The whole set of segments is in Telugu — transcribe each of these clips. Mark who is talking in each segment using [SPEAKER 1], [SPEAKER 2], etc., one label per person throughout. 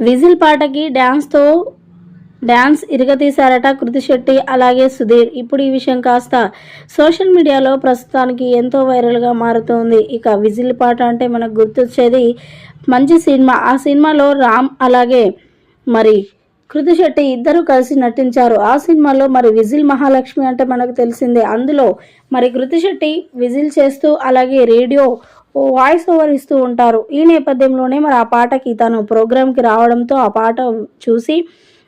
[SPEAKER 1] విజిల్ పాటకి డ్యాన్స్తో డ్యాన్స్ ఇరగతీశారట కృతి శెట్టి అలాగే సుధీర్. ఇప్పుడు ఈ విషయం కాస్త సోషల్ మీడియాలో ప్రస్తుతానికి ఎంతో వైరల్గా మారుతోంది. ఇక విజిల్ పాట అంటే మనకు గుర్తొచ్చేది మంచి సినిమా. ఆ సినిమాలో రామ్ అలాగే మరి కృతి శెట్టి ఇద్దరు కలిసి నటించారు. ఆ సినిమాలో మరి విజిల్ మహాలక్ష్మి అంటే మనకు తెలిసిందే. అందులో మరి కృతి శెట్టి విజిల్ చేస్తూ అలాగే రేడియో వాయిస్ ఓవర్ ఇస్తూ ఉంటారు. ఈ నేపథ్యంలోనే మరి ఆ పాటకి తను ప్రోగ్రామ్కి రావడంతో ఆ పాట చూసి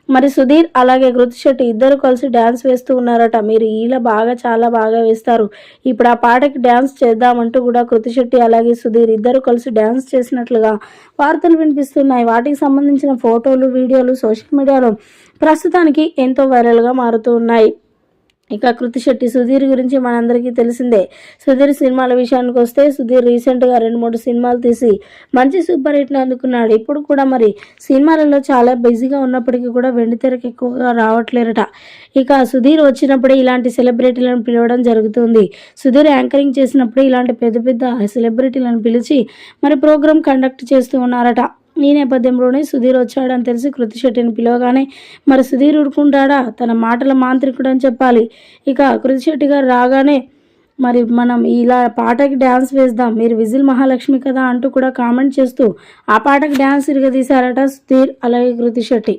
[SPEAKER 1] మరి సుధీర్ అలాగే కృతి శెట్టి ఇద్దరు కలిసి డ్యాన్స్ వేస్తూ ఉన్నారట. మీరు ఇలా బాగా చాలా బాగా వేస్తారు. ఇప్పుడు ఆ పాటకి డ్యాన్స్ చేద్దామంటూ కూడా కృతి శెట్టి అలాగే సుధీర్ ఇద్దరు కలిసి డ్యాన్స్ చేసినట్లుగా వార్తలు వినిపిస్తున్నాయి. వాటికి సంబంధించిన ఫోటోలు వీడియోలు సోషల్ మీడియాలో ప్రస్తుతానికి ఎంతో వైరల్గా మారుతూ ఉన్నాయి. ఇక కృతి శెట్టి సుధీర్ గురించి మనందరికీ తెలిసిందే. సుధీర్ సినిమాల విషయానికి వస్తే సుధీర్ రీసెంట్గా రెండు మూడు సినిమాలు తీసి మంచి సూపర్ హిట్ని అందుకున్నాడు. ఇప్పుడు కూడా మరి సినిమాలలో చాలా బిజీగా ఉన్నప్పటికీ కూడా వెండితెరకు ఎక్కువగా రావట్లేరట. ఇక సుధీర్ వచ్చినప్పుడే ఇలాంటి సెలబ్రిటీలను పిలవడం జరుగుతుంది. సుధీర్ యాంకరింగ్ చేసినప్పుడే ఇలాంటి పెద్ద పెద్ద సెలబ్రిటీలను పిలిచి మరి ప్రోగ్రామ్ కండక్ట్ చేస్తూ ఉన్నారట. ఈ నేపథ్యంలోనే సుధీర్ వచ్చాడని తెలిసి కృతి శెట్టిని పిలవగానే మరి సుధీర్ ఊరుకుంటాడా? తన మాటల మాంత్రికుడు అని చెప్పాలి. ఇక కృతి శెట్టి గారు రాగానే మరి మనం ఇలా పాటకి డ్యాన్స్ వేద్దాం. మీరు విజిల్ మహాలక్ష్మి కదా అంటూ కూడా కామెంట్ చేస్తూ ఆ పాటకి డ్యాన్స్ ఇరగదీశారట సుధీర్ అలాగే కృతి శెట్టి.